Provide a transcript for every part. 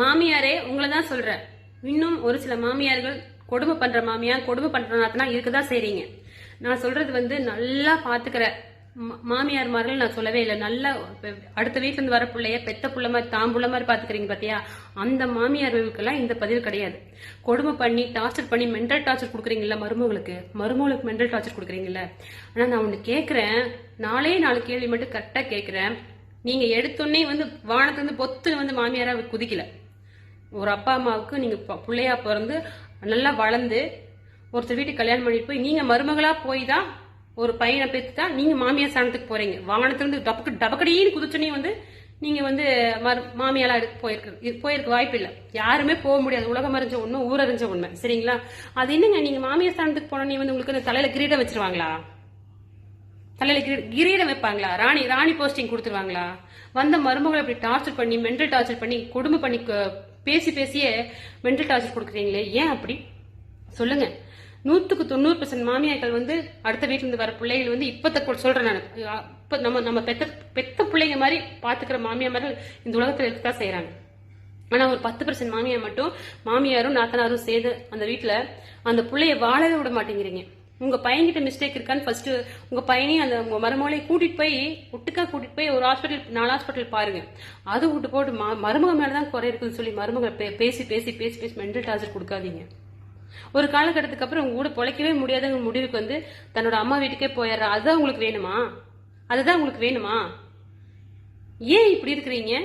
மாமியாரே உங்களை தான் சொல்றேன். இன்னும் ஒரு சில மாமியார்கள் கொடுமை பண்ற மாமியார் கொடுமை பண்ற நாத்தனா இருக்கதான் செய்றீங்க. நான் சொல்றது வந்து நல்லா பாத்துக்கிற மாமியார்மார்கள் நான் சொல்லவே இல்லை. நல்லா அடுத்த வீட்டுல இருந்து வர பிள்ளைய பெத்த புள்ள மாதிரி தாம்புள்ள மாதிரி பாத்துக்கிறீங்க பாத்தியா? அந்த மாமியார்களுக்கெல்லாம் இந்த பதிவு கிடையாது. கொடுமை பண்ணி டார்ச்சர் பண்ணி மென்டல் டார்ச்சர் கொடுக்குறீங்கல்ல மருமகளுக்கு? மருமகளுக்கு மென்டல் டார்ச்சர் கொடுக்குறீங்கல்ல? ஆனா நான் ஒண்ணு கேக்குறேன். நாலே நாலு கேள்வி மட்டும் கரெக்டா கேக்குறேன். நீங்க எடுத்தோடனே வந்து வானத்துல இருந்து பொத்து வந்து மாமியாரா குதிக்கல. ஒரு அப்பா அம்மாவுக்கு நீங்க பிள்ளையா பிறந்து நல்லா வளர்ந்து ஒருத்தர் வீட்டுக்கு கல்யாணம் பண்ணிட்டு போய் நீங்க மருமகளா போய் தான் ஒரு பையனை பெற்று தான் நீங்க மாமியார் சாணத்துக்கு போறீங்க. வாகனத்திலிருந்து டபக்கு டபக்கடின்னு குதிச்சுனே வந்து நீங்க வந்து மரு- மாமியாலாம் இருக்கு போயிருக்கு இது போயிருக்க வாய்ப்பு இல்லை. யாருமே போக முடியாது. உலகம் அறிஞ்ச உண்மை ஊரறிஞ்ச உண்மை. சரிங்களா? அது என்னங்க நீங்க மாமியார் ஸ்தானத்துக்கு போனோன்னே வந்து உங்களுக்கு அந்த தலையில கிரீடம் வச்சிருவாங்களா? தலையில கிரீ- கிரீடம் வைப்பாங்களா? ராணி ராணி போஸ்டிங் கொடுத்துருவாங்களா? வந்த மருமகளை அப்படி டார்ச்சர் பண்ணி மென்டல் டார்ச்சர் பண்ணி கொடுமை பண்ணி பேசி பேசியே மென்டல் டார்ச்சர் கொடுக்குறீங்களே? ஏன் அப்படி? சொல்லுங்க. நூத்துக்கு தொண்ணூறு பர்சன்ட் மாமியாக்கள் வந்து அடுத்த வீட்டுல இருந்து வர பிள்ளைகள் வந்து இப்பத்த சொல்றேன் நான். இப்ப நம்ம நம்ம பெத்த பெத்த பிள்ளைங்க மாதிரி பாத்துக்கிற மாமியார்கள் இந்த உலகத்துல இருக்கதான் செய்யறாங்க ஆனா ஒரு பத்து பர்சன்ட் மாமியார் மட்டும் மாமியாரும் நாத்தனாரும் சேர்ந்து அந்த வீட்டுல அந்த பிள்ளைய வாழவே விட மாட்டேங்கிறீங்க. உங்க பையன்கிட்ட மிஸ்டேக் இருக்கான்னு ஃபர்ஸ்ட் உங்க பையனையும் அந்த உங்க மருமகளை கூட்டிட்டு போய் ஒட்டுக்கா கூட்டிட்டு போய் ஒரு ஹாஸ்பிட்டல் நாலு ஹாஸ்பிட்டல் பாருங்க. அது விட்டு போட்டு ம- மருமக மேலதான் குறை இருக்குன்னு சொல்லி மருமக பே- பேசி பேசி பேசி பேசி மென்டல் டார்ச்சர் கொடுக்காதீங்க. ஒரு காலகட்டத்துக்கு அப்புறம் உங்க கூட பொழைக்கவே முடியாதுங்க முடிவுக்கு வந்து தன்னோட அம்மா வீட்டுக்கே போயிடுறா. அதுதான் உங்களுக்கு வேணுமா? அதுதான் உங்களுக்கு வேணுமா? ஏன் இப்படி இருக்கிறீங்க?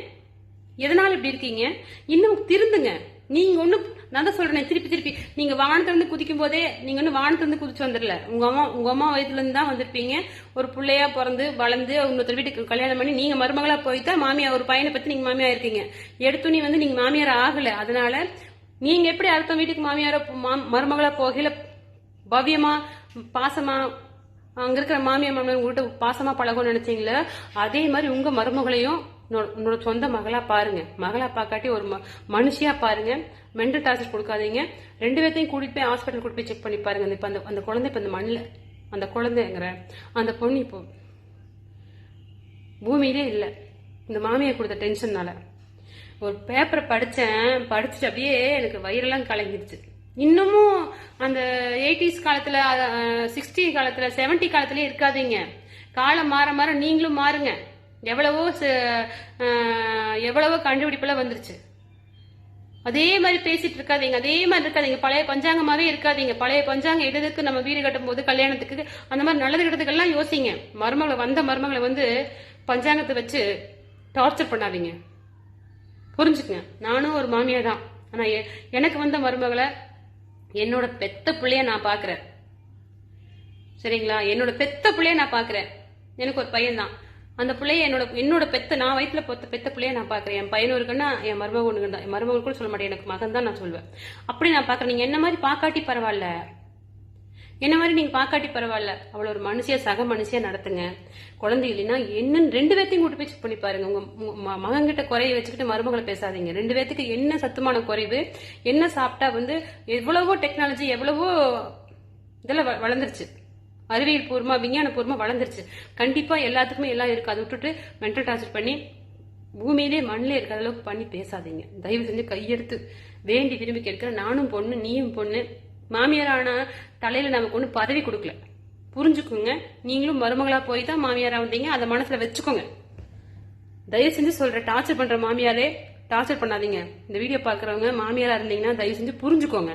எதனால இப்படி இருக்கீங்க? இன்னும் திருந்துங்க. நீங்க ஒண்ணு நான் தான் சொல்றேன் திருப்பி திருப்பி. நீங்க வானத்திலிருந்து குதிக்கும் போதே நீங்க ஒண்ணு வானத்திலிருந்து குதிச்சு வந்துடல. உங்க அம்மா உங்க அம்மா வயதுல இருந்து தான் வந்திருப்பீங்க. ஒரு பிள்ளையா பிறந்து வளர்ந்து இன்னொருத்தர் வீட்டுக்கு கல்யாணம் பண்ணி நீங்க மருமகளா போயிட்டா மாமியா ஒரு பையனை பத்தி நீங்க மாமியா இருக்கீங்க. எடுத்துனே வந்து நீங்க மாமியார் ஆகல. அதனால நீங்க எப்படி அடுத்த வீட்டுக்கு மாமியார மா- மருமகளா போகல பவ்யமா பாசமா அங்க இருக்கிற மாமியார் மாமனார் உங்கள்கிட்ட பாசமா பழகும்னு நினைச்சீங்களே அதே மாதிரி உங்க மருமகளையும் உன்னோட- சொந்த மகளா பாருங்க. மகளா பார்க்காட்டி ஒரு ம- மனுஷியா பாருங்க. மென்டல் டார்ச்சர் கொடுக்காதீங்க. ரெண்டு பேர்த்தையும் கூட்டிட்டு போய் ஹாஸ்பிட்டல் கூட்டிட்டு போய் செக் பண்ணி பாருங்க. இப்ப அந்த அந்த குழந்தை இப்ப இந்த மண்ணில் அந்த குழந்தைங்கிற அந்த பொண்ணு இப்போ பூமியிலே இல்லை. இந்த மாமியை கொடுத்த டென்ஷன்னால ஒரு பேப்பரை படித்தேன் படிச்சுட்டு அப்படியே எனக்கு வயிறெல்லாம் கலங்கிடுச்சு இன்னமும் அந்த எயிட்டிஸ் காலத்தில் சிக்ஸ்டி காலத்தில் செவன்ட்டி காலத்திலே இருக்காதீங்க. காலம் மாற மாற நீங்களும் மாறுங்க. எவ்வளவோ ச- எவ்வளவோ கண்டுபிடிப்பெல்லாம் வந்துருச்சு. அதே மாதிரி பேசிட்டு இருக்காதீங்க. அதே மாதிரி இருக்காதீங்க. பழைய பஞ்சாங்கமாவே இருக்காதீங்க. பழைய பஞ்சாங்கம் எதுக்கு நம்ம வீடு கட்டும் போது கல்யாணத்துக்கு அந்த மாதிரி நல்லது கெட்டதுக்கெல்லாம் யோசிங்க. மருமகளை வந்த மருமகளை வந்து பஞ்சாங்கத்தை வச்சு டார்ச்சர் பண்ணாதீங்க. புரிஞ்சுக்குங்க. நானும் ஒரு மாமியா தான். ஆனா எ- எனக்கு வந்த மருமகளை என்னோட பெத்த பிள்ளைய நான் பாக்குறேன். சரிங்களா? என்னோட பெத்த பிள்ளைய நான் பாக்குறேன். எனக்கு ஒரு பையன் தான். அந்த பிள்ளைய என்னோட என்னோட பெத்த நான் வயிற்றுல பொத்த பெத்த பிள்ளைய நான் பார்க்குறேன். என் பையனும் இருக்குன்னா என் மருமக ஒன்று தான். என் மருமக கூட சொல்ல மாட்டேன். எனக்கு மகன் தான் நான் சொல்வேன். அப்படி நான் பார்க்குறேன். நீங்கள் என்ன மாதிரி பார்க்காட்டி பரவாயில்ல? என்ன மாதிரி நீங்கள் பார்க்காட்டி பரவாயில்ல? அவ்வளோ ஒரு மனுஷியாக சக மனுஷியாக நடத்துங்க. குழந்தை இல்லைன்னா என்னன்னு ரெண்டு பேர்த்தையும் கூட்டு போய் செக் பண்ணி பாருங்க. உங்கள் உங்க மகன்கிட்ட குறைய வச்சுக்கிட்டு மருமகளை பேசாதீங்க. ரெண்டு பேர்த்துக்கு என்ன சத்துமான குறைவு? என்ன சாப்பிட்டா வந்து எவ்வளவோ டெக்னாலஜி எவ்வளவோ இதெல்லாம் வளர்ந்துருச்சு. அறிவியல் பூர்வமா விஞ்ஞான பூர்வமா வளர்ந்துருச்சு. கண்டிப்பா எல்லாத்துக்குமே எல்லாம் இருக்கு. அதை விட்டுட்டு மென்டல் டார்ச்சர் பண்ணி பூமியிலே மண்ணிலே இருக்கிற அளவுக்கு பண்ணி பேசாதீங்க. தயவு செஞ்சு கையெடுத்து வேண்டி விரும்பி கேட்கிற நானும் பொண்ணு நீயும் பொண்ணு மாமியாரான தலையில நமக்கு ஒண்ணு பதவி கொடுக்கல. புரிஞ்சுக்கோங்க. நீங்களும் மருமகளா போய் தான் மாமியாரா வந்தீங்க. அதை மனசுல வச்சுக்கோங்க. தயவு செஞ்சு சொல்ற டார்ச்சர் பண்ற மாமியாரே டார்ச்சர் பண்ணாதீங்க. இந்த வீடியோ பாக்குறவங்க மாமியாரா இருந்தீங்கன்னா தயவு செஞ்சு புரிஞ்சுக்கோங்க.